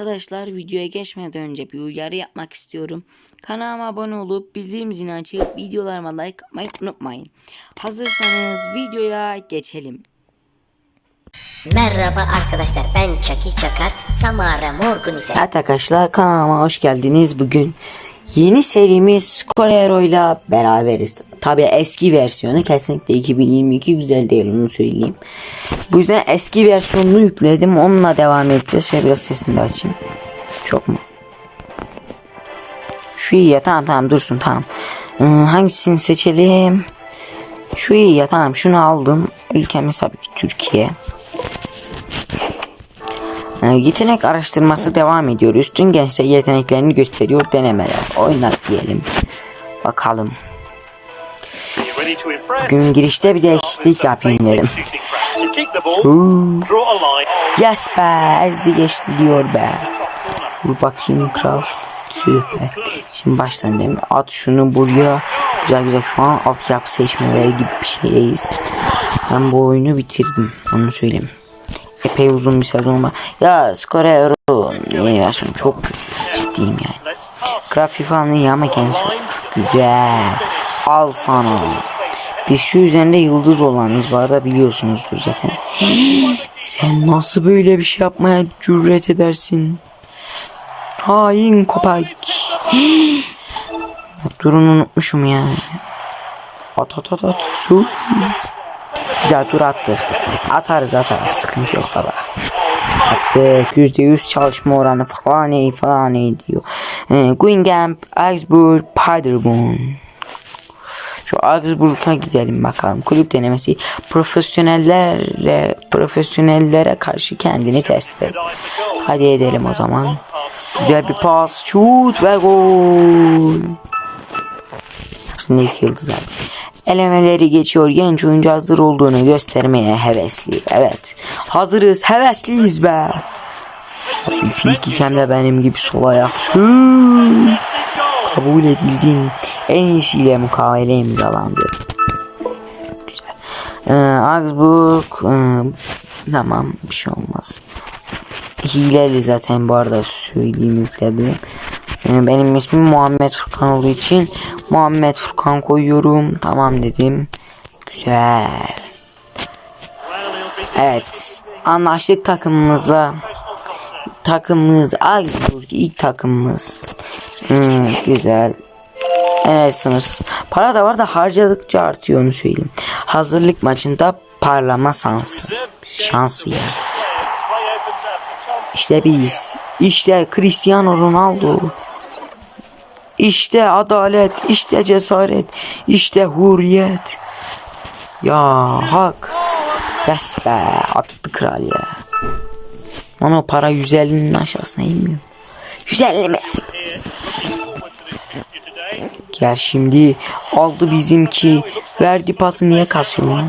Arkadaşlar videoya geçmeden önce bir uyarı yapmak istiyorum. Kanalıma abone olup bildirim zilini açıp videolarıma like atmayı unutmayın. Hazırsanız videoya geçelim. Merhaba arkadaşlar ben Çaki Çakar Samara Morgun ise Evet arkadaşlar kanalıma hoş geldiniz. Bugün yeni serimiz Scorero ile beraberiz. Tabi eski versiyonu kesinlikle 2022 güzel değil onu söyleyeyim. Bu yüzden eski versiyonunu yükledim. Onunla devam edeceğiz. Şöyle biraz sesini de açayım. Çok mu? Şu iyi ya tamam tamam dursun tamam. Ee, hangisini seçelim? Şu iyi ya tamam şunu aldım. Ülkemiz tabii ki Türkiye. Ee, yetenek araştırması devam ediyor. Üstün gençler yeteneklerini gösteriyor denemeler. Oynar diyelim. Bakalım. Gün girişte bir değişiklik yapayım dedim. Yes be ezdi geçti diyor be. Dur bakayım kral. Süper. Şimdi baştan değil mi? At şunu buraya. Güzel güzel şu an altyapı seçmeleri gibi bir şeydeyiz. Ben bu oyunu bitirdim. Onu söyleyeyim. Epey uzun bir sezon var. Ya Scorero yeni versiyon çok ciddiyim yani. Grafik falan iyi ama kendisi güzel. Al sana. Biz şu üzerinde yıldız olanız bu arada biliyorsunuzdur zaten. Sen nasıl böyle bir şey yapmaya cüret edersin? Hain köpek. Durun unutmuşum ya. At at at at. Su. Güzel tur attık. Atarız atarız. Sıkıntı yok baba. Attık. Yüzde yüz çalışma oranı falan falan diyor. Ee, Guingamp, Augsburg, Paderborn. Şu Augsburg'a gidelim bakalım. Kulüp denemesi profesyonellerle profesyonellere karşı kendini test et. Hadi edelim o zaman. Güzel bir pas, şut ve gol. Hepsinde iki yıldız aldı. Elemeleri geçiyor. Genç oyuncu hazır olduğunu göstermeye hevesli. Evet. Hazırız. Hevesliyiz be. Bir frikik hem de benim gibi sol ayak. Kabul edildin. En iyisiyle mukavele imzalandı. Güzel. Ee, Augsburg. e, tamam bir şey olmaz. Hileli zaten bu arada söyleyeyim yükledim. Ee, benim ismim Muhammed Furkan olduğu için Muhammed Furkan koyuyorum. Tamam dedim. Güzel. Evet. Anlaştık takımımızla. Takımımız Augsburg ilk takımımız. Hmm, güzel. Enerji. Para da var da harcadıkça artıyor onu söyleyeyim. Hazırlık maçında parlama şansı. Şansı ya. İşte biz. İşte Cristiano Ronaldo. İşte adalet, işte cesaret, işte hurriyet. Ya hak. Yes be, attı kral ya. Lan o para 150'nin aşağısına inmiyor. 150 mi? Gel şimdi aldı bizimki. Verdi pası niye kasıyor lan?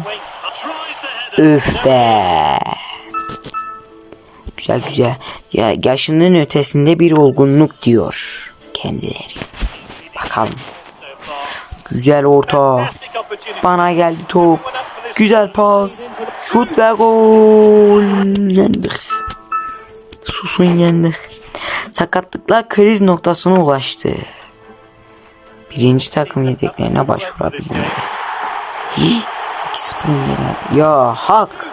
Öf be. Güzel güzel. Ya yaşının ötesinde bir olgunluk diyor kendileri. Bakalım. Güzel orta. Bana geldi top. Güzel pas. Şut ve gol. Yendik. Susun yendik. Sakatlıklar kriz noktasına ulaştı. Birinci takım yedeklerine başvurabilir. 2-0 öndeler. Ya hak.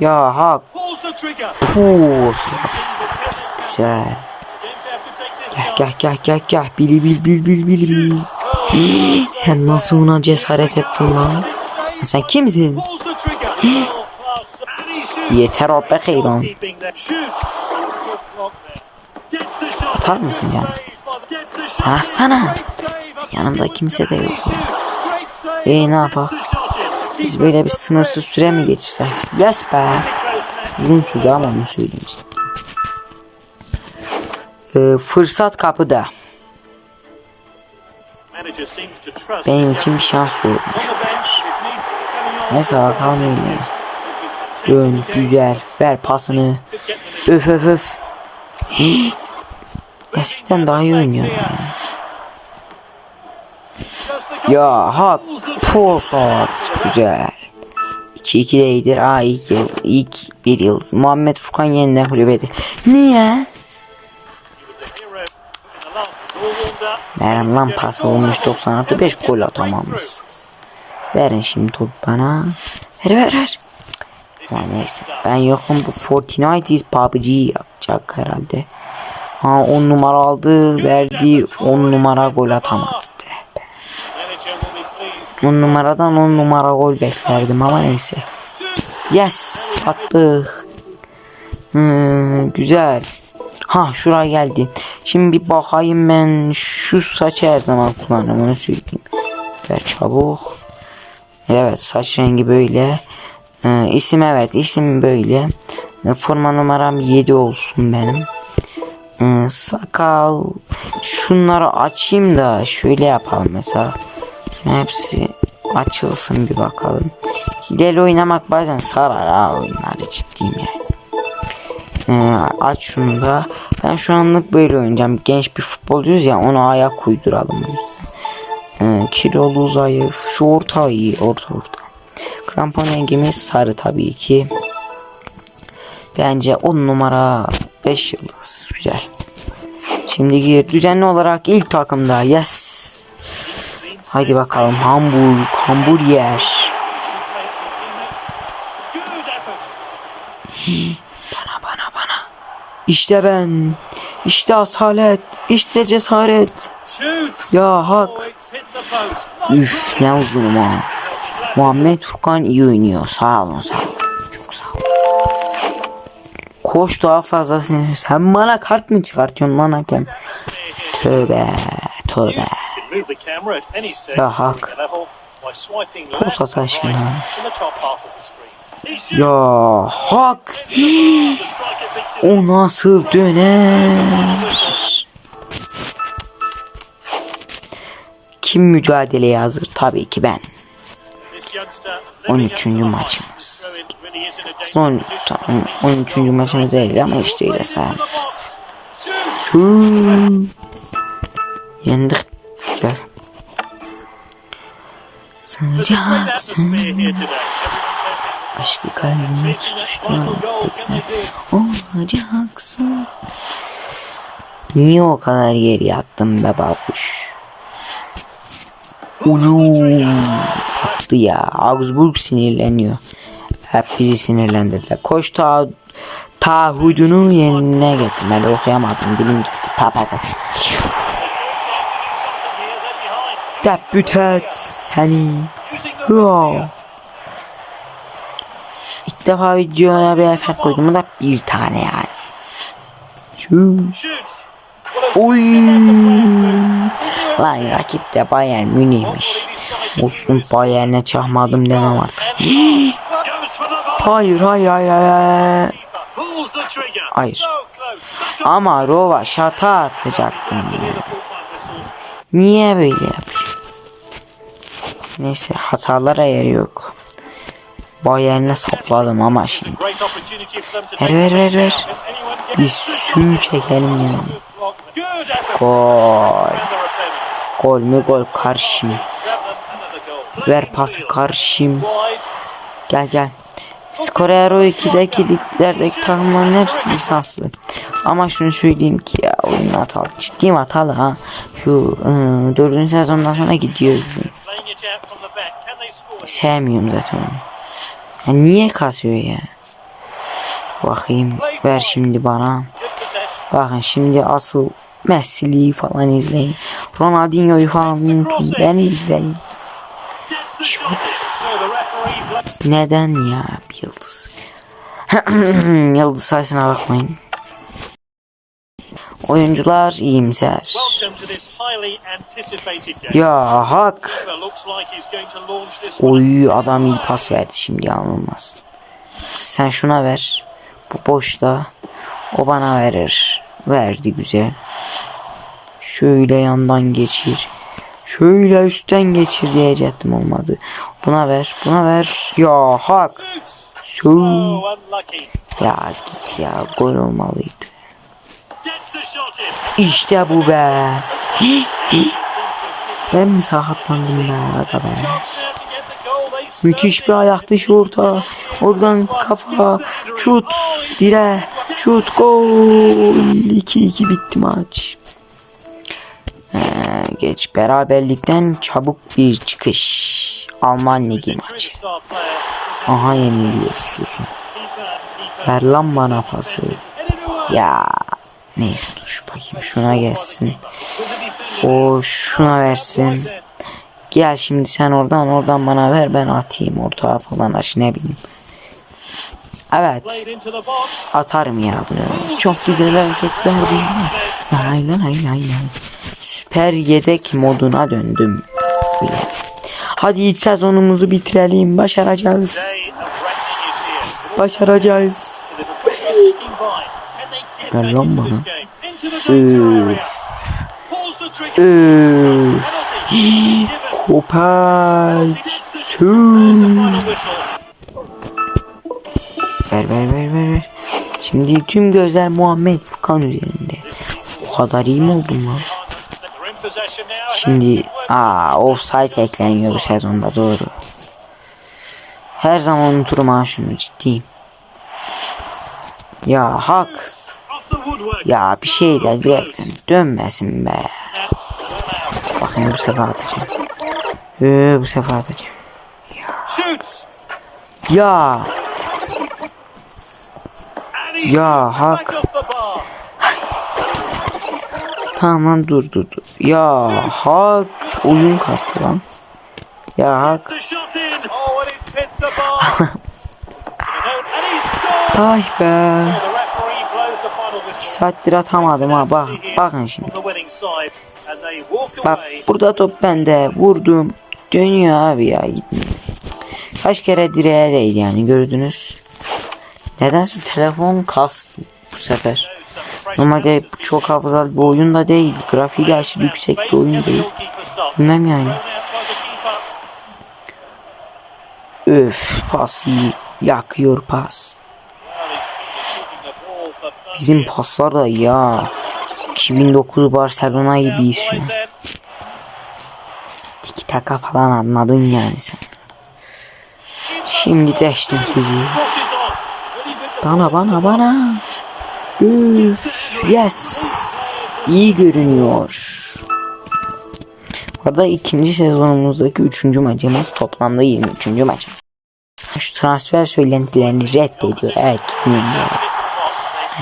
Ya hak. Puh, Güzel. Gel gel gel gel. Bili bil bil bil bil bil. Sen nasıl ona cesaret ettin lan? Sen kimsin? Yeter o be hayran. Atar mısın yani? Aslanım. Yanımda kimse de yok. E ne yapalım? Biz böyle bir sınırsız süre mi geçsek? Yes be. Uzun sürdü ama onu söyleyeyim işte. Ee, fırsat kapıda. Benim için bir şans doğmuş. Neyse bakalım eline. Dön güzel ver pasını. Öf öf öf. Eskiden daha iyi oynuyorum ya. Ya hak Posat güzel. 2-2 değildir. Aa ilk, yıl, ilk bir yıldız. Muhammed Furkan yeniden kulübede. Niye? Lan pas olmuş 90 artı 5 gol atamamışsınız. Verin şimdi top bana. Ver ver ver. Ama neyse ben yokum bu Fortnite PUBG yapacak herhalde. Ha 10 numara aldı verdi 10 numara gol atamadı. de. 10 numaradan 10 numara gol beklerdim ama neyse. Yes attık. Hmm, güzel. Ha şuraya geldi. Şimdi bir bakayım ben şu saçı her zaman kullanırım onu söyleyeyim. Ver çabuk. Evet saç rengi böyle. Ee, isim evet isim böyle. Ee, forma numaram 7 olsun benim. Ee, sakal. Şunları açayım da şöyle yapalım mesela. Hepsi açılsın bir bakalım. Hileli oynamak bazen sarar ha oyunları ciddiyim yani. Ee, aç şunu da. Ben şu anlık böyle oynayacağım. Genç bir futbolcuyuz ya ona ayak uyduralım. Ee, kilolu zayıf. Şu orta iyi. Orta orta. Krampon rengimiz sarı tabii ki. Bence 10 numara 5 yıldız. Güzel. Şimdi gir. Düzenli olarak ilk takımda. Yes. Haydi bakalım. Hamburg. Hamburger. İşte ben. İşte asalet. İşte cesaret. Ya hak. Üf ne uzunum ha. Muhammed Furkan iyi oynuyor. Sağ olun sağ olun. Çok sağ olun. Koş daha fazla sinir. Sen bana kart mı çıkartıyorsun lan hakem? Tövbe tövbe. Ya hak. Pos at aşkına. Ya hak. O nasıl döner? Kim mücadeleye hazır? Tabii ki ben. 13. maçımız. Son tamam 13. maçımız değil ama işte öyle. Yendik. Güzel. Sıcaksın. Aşkı kalbime tutuşturan tek sen olacaksın. Niye o kadar geri yattın be babuş? Ulu attı ya. Augsburg sinirleniyor. Hep bizi sinirlendirdiler. Koş ta taahhüdünü yerine getirmeli. Okuyamadım. Dilim gitti. Pa pa pa. Debüt seni. Ya. İlk defa videoya bir efekt koydum. Da bir tane yani. Şu. Oy. Lan rakip de Bayern Münih'miş. Olsun Bayern'e çahmadım demem artık. Hayır hayır hayır hayır. Hayır. Ama Rova şata atacaktım ya. Niye böyle yapıyor? Neyse hatalara yer yok. Bayern'e sapladım ama şimdi. Ver ver ver ver. Bir suyu çekelim yani. Gol. Gol mü gol karşım. Ver pası karşım. Gel gel. Scorero 2'deki liglerdeki takımların hepsi lisanslı. Ama şunu söyleyeyim ki ya oyun hatalı. Ciddiyim hatalı ha. Şu ıı, 4. sezondan sonra gidiyor. Sevmiyorum zaten onu. Ya niye kasıyor ya? Bakayım. Ver şimdi bana. Bakın şimdi asıl Messi'liyi falan izleyin. Ronaldinho'yu falan unutun. Beni izleyin. Neden ya bir yıldız? yıldız sayısına bakmayın. Oyuncular iyimser. Ya hak. Oy adam iyi pas verdi şimdi yanılmaz. Sen şuna ver. Bu boşta. O bana verir. Verdi güzel. Şöyle yandan geçir. Şöyle üstten geçir diyecektim olmadı. Buna ver. Buna ver. Ya hak. Şu. Ya git ya gol olmalıydı. İşte bu be. ben mi sakatlandım be be. Müthiş bir ayak dışı orta. Oradan kafa. Şut. Dire. Şut. Gol. 2-2 bitti maç. Ee, geç beraberlikten çabuk bir çıkış. Alman Ligi maçı. Aha yeniliyor susun. Ver bana pası. Ya. Neyse dur bakayım şuna gelsin. O şuna versin. Gel şimdi sen oradan oradan bana ver ben atayım ortağa falan aç ne bileyim. Evet atarım ya bunu. Çok güzel hareketler değil mi? Lay lay. Süper yedek moduna döndüm. Hadi ilk sezonumuzu bitirelim. Başaracağız. Başaracağız. Ver lan bana. whistle. Ver ver ver ver ver. Şimdi tüm gözler Muhammed Furkan üzerinde. O kadar iyi mi oldum lan? Şimdi aa offside ekleniyor bu sezonda doğru. Her zaman unuturum ha şunu ciddiyim. Ya hak. Ya bir şey de direkt dönmesin be. Bakın bu sefer atacağım. Ee, bu sefer atacağım. Ya Ya, hak. tamam lan dur dur dur. Ya hak oyun kastı lan. Ya hak. Ay be. Whistle. Saattir atamadım ha bak. Bakın şimdi. Bak burada top bende vurdum. Dönüyor abi ya. Kaç kere direğe değdi yani gördünüz. Nedense telefon kastı bu sefer. Normalde çok hafızalı bir oyun da değil. Grafiği de aşırı yüksek bir oyun değil. Bilmem yani. Öf pas. Yakıyor pas. Bizim paslar da ha. 2009 Barcelona gibiyiz şu an. Tiki taka falan anladın yani sen. Şimdi deştim sizi. Bana bana bana. Üf, yes. İyi görünüyor. Bu arada ikinci sezonumuzdaki üçüncü maçımız toplamda 23. maçımız. Şu transfer söylentilerini reddediyor. Evet gitmeyin ya.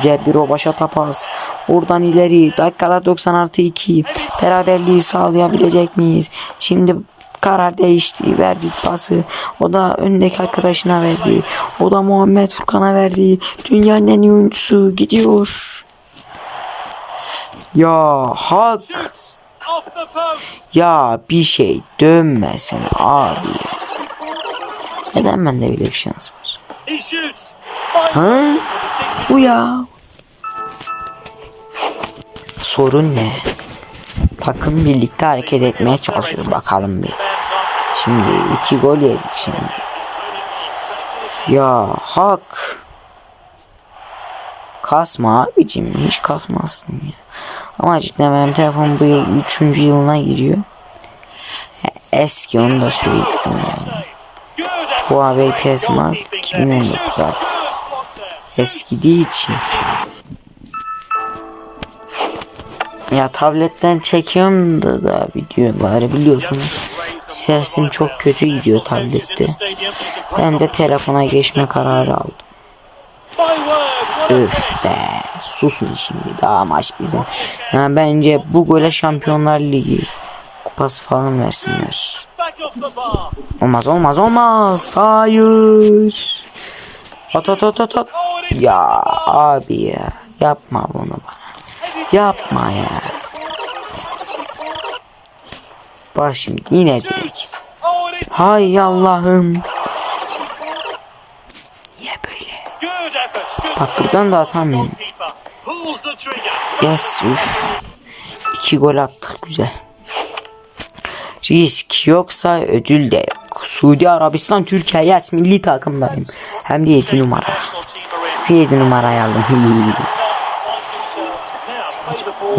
Güzel bir Robaşa tapas. Oradan ileri dakikalar 90 artı 2. Beraberliği sağlayabilecek miyiz? Şimdi karar değişti. Verdik pası. O da öndeki arkadaşına verdi. O da Muhammed Furkan'a verdi. Dünyanın en iyi oyuncusu gidiyor. Ya hak. Ya bir şey dönmesin abi. Neden bende öyle bir şans var? Ha? Bu ya. Sorun ne? Takım birlikte hareket etmeye çalışıyor bakalım bir. Şimdi iki gol yedik şimdi. Ya hak. Kasma abicim hiç kasmazsın ya. Ama cidden benim telefonum bu yıl 3. yılına giriyor. Eski onu da söyleyeyim yani. Huawei P Smart 2019 artık. Eskidiği için. Ya tabletten çekiyorum da da videoları biliyorsunuz. Sesim çok kötü gidiyor tablette. Ben de telefona geçme kararı aldım. Öf be susun şimdi daha maç bizim. Yani bence bu gole Şampiyonlar Ligi kupası falan versinler. Olmaz olmaz olmaz. Hayır. At at at at at. Ya abi ya yapma bunu bana. Yapma ya. Bak şimdi yine direkt. Hay Allah'ım. Niye böyle? Bak buradan da atamıyorum. Yes. Üf. İki gol attık güzel. Risk yoksa ödül de yok. Suudi Arabistan Türkiye yes milli takımdayım. Hem de 7 numara. 7 numarayı aldım.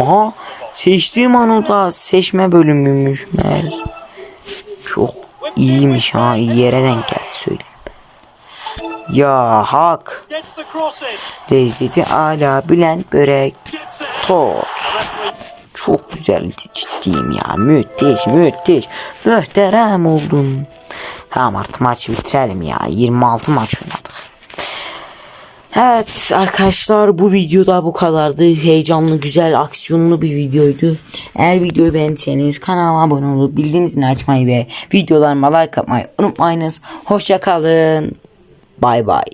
Aha seçtiğim an o da seçme bölümüymüş meğer. Çok iyiymiş ha iyi yere denk geldi söyleyeyim. Ya hak lezzeti ala Bülent börek tot. Çok güzeldi ciddiyim ya müthiş müthiş muhterem oldun. Tamam artık maçı bitirelim ya 26 maç oynadık. Evet arkadaşlar bu videoda bu kadardı. Heyecanlı, güzel, aksiyonlu bir videoydu. Eğer videoyu beğendiyseniz kanalıma abone olup bildirim zilini açmayı ve videolarıma like atmayı unutmayınız. Hoşça kalın. Bay bay.